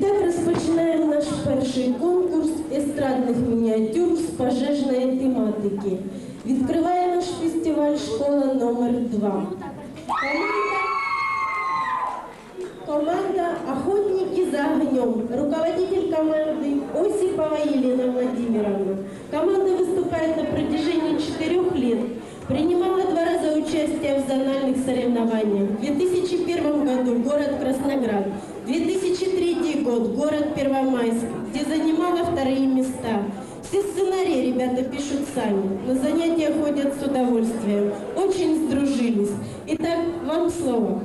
так розпочинаємо наш перший конкурс естрадних мініатюр з пожежної тематики. Відкриває наш фестиваль школа номер 2 Команда, команда «Охотники за огнем». Руководитель команды Осипова Елена Владимировна. Команда выступает на протяжении четырех лет. Принимала два раза участие в зональных соревнованиях. В 2001 году город Красноград, 2003 год город Первомайск, где занимала вторые места. Все сценарии ребята пишут сами, на занятия ходят с удовольствием, очень сдружились. Итак, вам слово.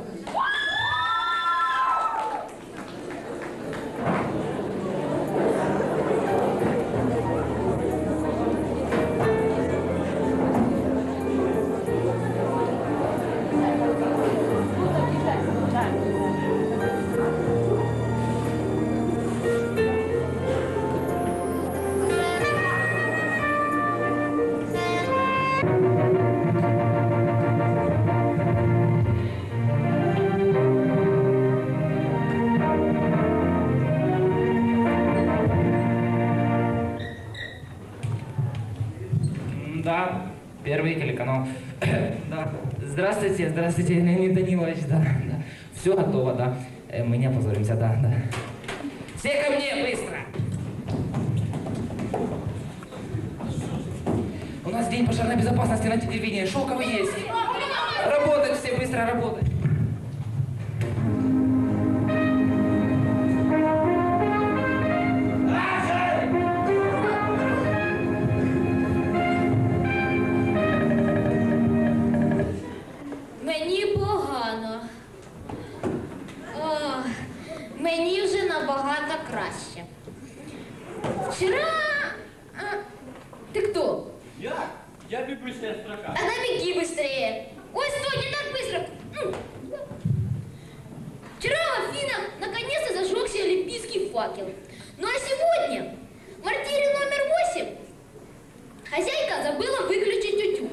Да, первый телеканал. Да. Здравствуйте, здравствуйте, Леонид Данилович, да, да. Все готово, да. Э, Мы не опозоримся, да, да. Все ко мне, быстро! У нас день пожарной безопасности на телевидении, шоковый есть. Работать все, быстро работать. Факел. Ну а сегодня в квартире номер 8 хозяйка забыла выключить утюг.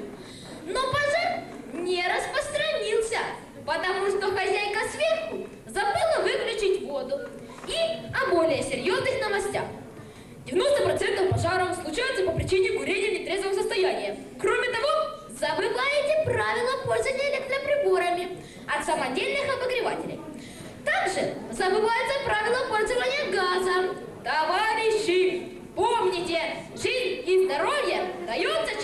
Но пожар не распространился, потому что хозяйка сверху забыла выключить воду. И о более серьезных новостях. 90% пожаров случаются по причине курения в нетрезвом состоянии. Кроме того, забываете правила пользования электроприборами от самодельных обогревателей. Также забываются правила пользования газом. Товарищи, помните, жизнь и здоровье дается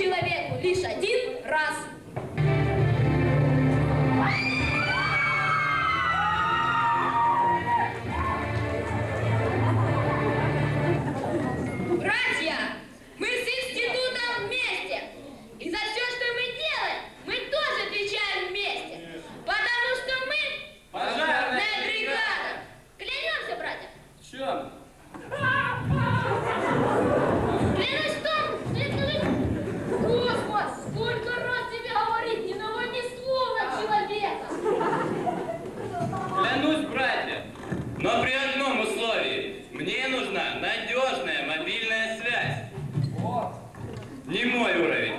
Не мой уровень.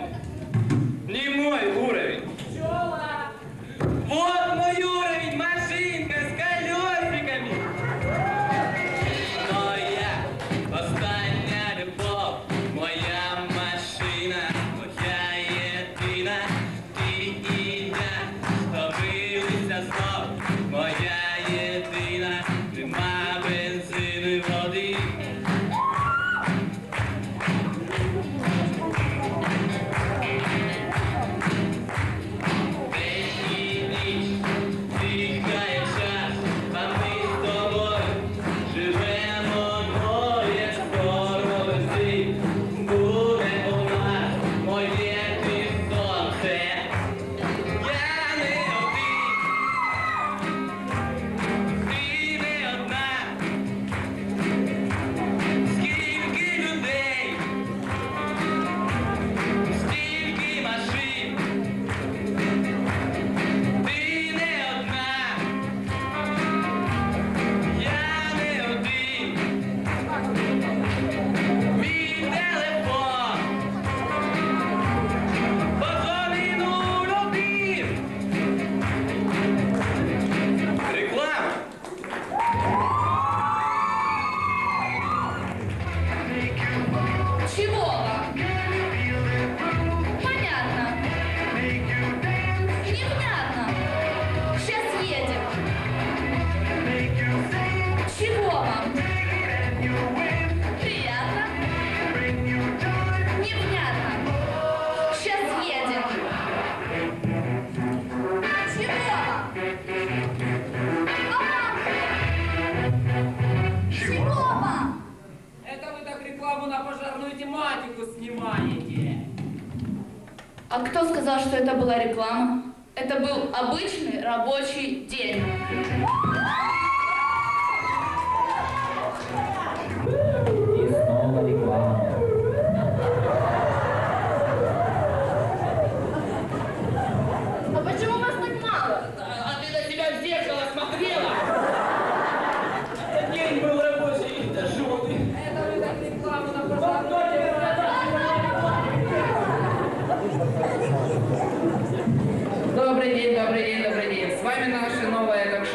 Кто сказал, что это была реклама? Это был обычный рабочий день.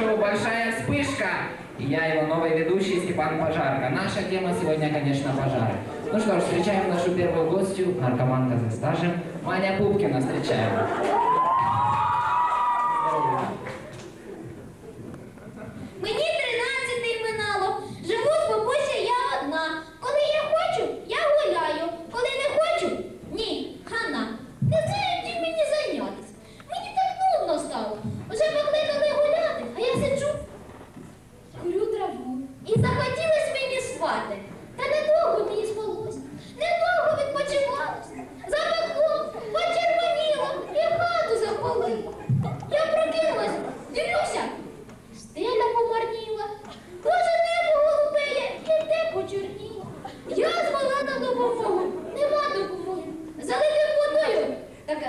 Ток-шоу «Большая вспышка». И я его новый ведущий Степан Пожарка. Наша тема сегодня, конечно, пожары. Ну что ж, встречаем нашу первую гостью, наркоманка за стажем, Маня Пупкина. Встречаем.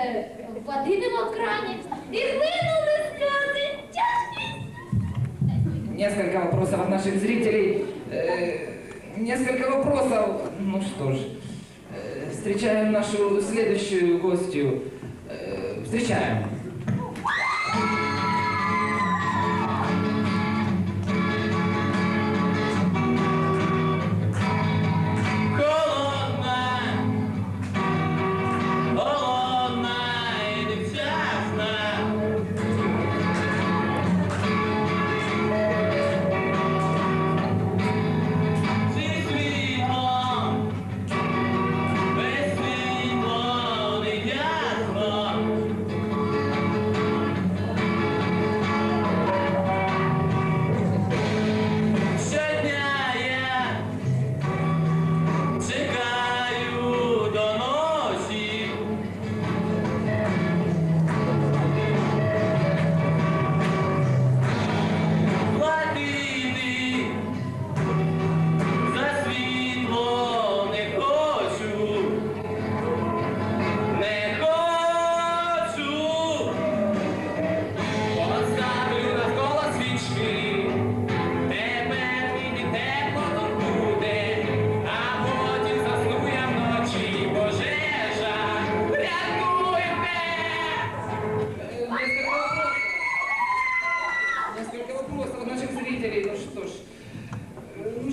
так е, води нема в крані. І хлинули сльози, тяжкі. Несколько вопросов от наших зрителей. Э, несколько вопросов. Ну что ж, э, встречаем нашу следующую гостью. Э, встречаем.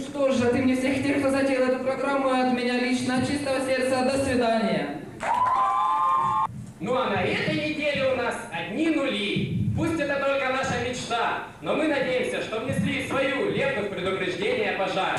Что ж, от имени всех тех, кто затеял эту программу, от меня лично, от чистого сердца, до свидания. Ну а на этой неделе у нас одни нули. Пусть это только наша мечта, но мы надеемся, что внесли свою лепту в предупреждение пожара.